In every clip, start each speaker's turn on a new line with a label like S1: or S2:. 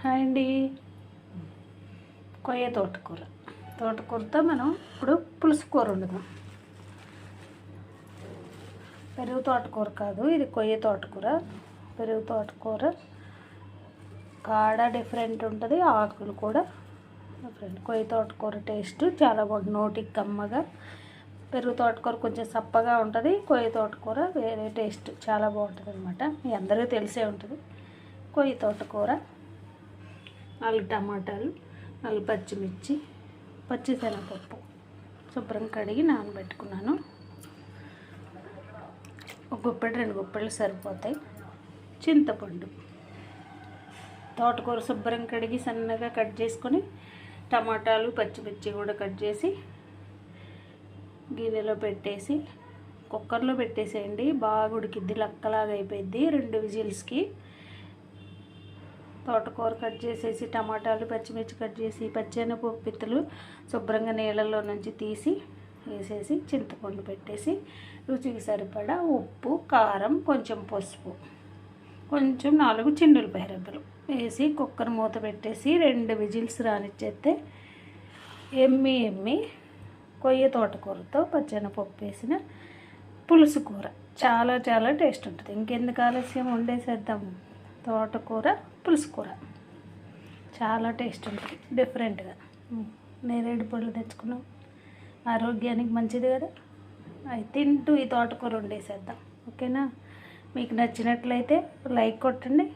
S1: Hi అండి. కొయ్య తోటకూర. తోటకూరతో మనం ఇప్పుడు పులుసు కూర వండుదాం. పెరుగు తోటకూర కాదు ఇది కొయ్య తోటకూర. పెరుగు తోటకూర కాడ డిఫరెంట్ ఉంటుంది ఆకులు కూడా డిఫరెంట్. కొయ్య తోటకూర టేస్ట్ చాలా బాగుంటుంది నోటికి కమ్మగా. పెరుగు తోటకూర కొంచెం సప్పగా ఉంటుంది కొయ్య తోటకూర వేరే టేస్ట్ చాలా బాగుంటుంది అనమాట మీ అందరికీ తెలిసే ఉంటుంది. కొయ్య తోటకూర నాలుగు టమాటాలు నాలుగు పచ్చిమిర్చి పచ్చిశనగపప్పు. శుభ్రం కడిగి నానబెట్టుకున్నాను. ఒక గుప్పెడు రెండు గుప్పెళ్ళు సరిపోతాయి. చింతపండు. తోటకూర శుభ్రం కడిగి సన్నగా కట్ చేసుకొని టమాటాలు పచ్చిమిర్చి కూడా కట్ చేసి గిన్నెలో పెట్టేసి కుక్కర్లో పెట్టేసేయండి. బాగా ఉడికిద్ది లక్కలాగా అయిపోయింది రెండు విజిల్స్కి తోటకూర కట్ చేసేసి టమాటాలు పచ్చిమిర్చి కట్ చేసి పచ్చెనపప్పు పిత్తలు శుభ్రంగా నీళ్ళల్లో నుంచి తీసి వేసేసి చింతపండు పెట్టేసి రుచికి సరిపడా ఉప్పు కారం కొంచెం పసుపు కొంచెం నాలుగు చిన్నులపాయ రెబ్బలు వేసి కుక్కర్ మూత పెట్టేసి రెండు విజిల్స్ రానిచ్చేస్తే ఎమ్మి ఎమ్మి కొయ్య తోటకూరతో పచ్చెనపప్పు వేసిన పులుసు కూర. చాలా చాలా టేస్ట్ ఉంటుంది. ఇంకెందుకు ఆలస్యం? ఉండేసేద్దాం తోటకూర పులుసు కూర చాలా టేస్ట్ ఉంటుంది. డిఫరెంట్గా. నేరేడు పళ్ళు తెచ్చుకున్నాం. ఆరోగ్యానికి మంచిది కదా. అవి తింటూ ఈ తోటకూర వండేసేద్దాం. ఓకేనా? మీకు నచ్చినట్లయితే లైక్ కొట్టండి.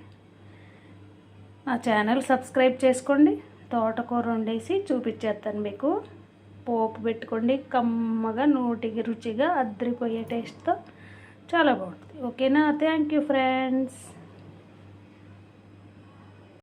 S1: నా ఛానల్ సబ్స్క్రైబ్ చేసుకోండి. తోటకూర వండేసి చూపించేస్తాను మీకు. పోపు పెట్టుకోండి. కమ్మగా నోటికి రుచిగా అద్దరిపోయే టేస్ట్తో. చాలా బాగుంటుంది. ఓకేనా? Thank you friends.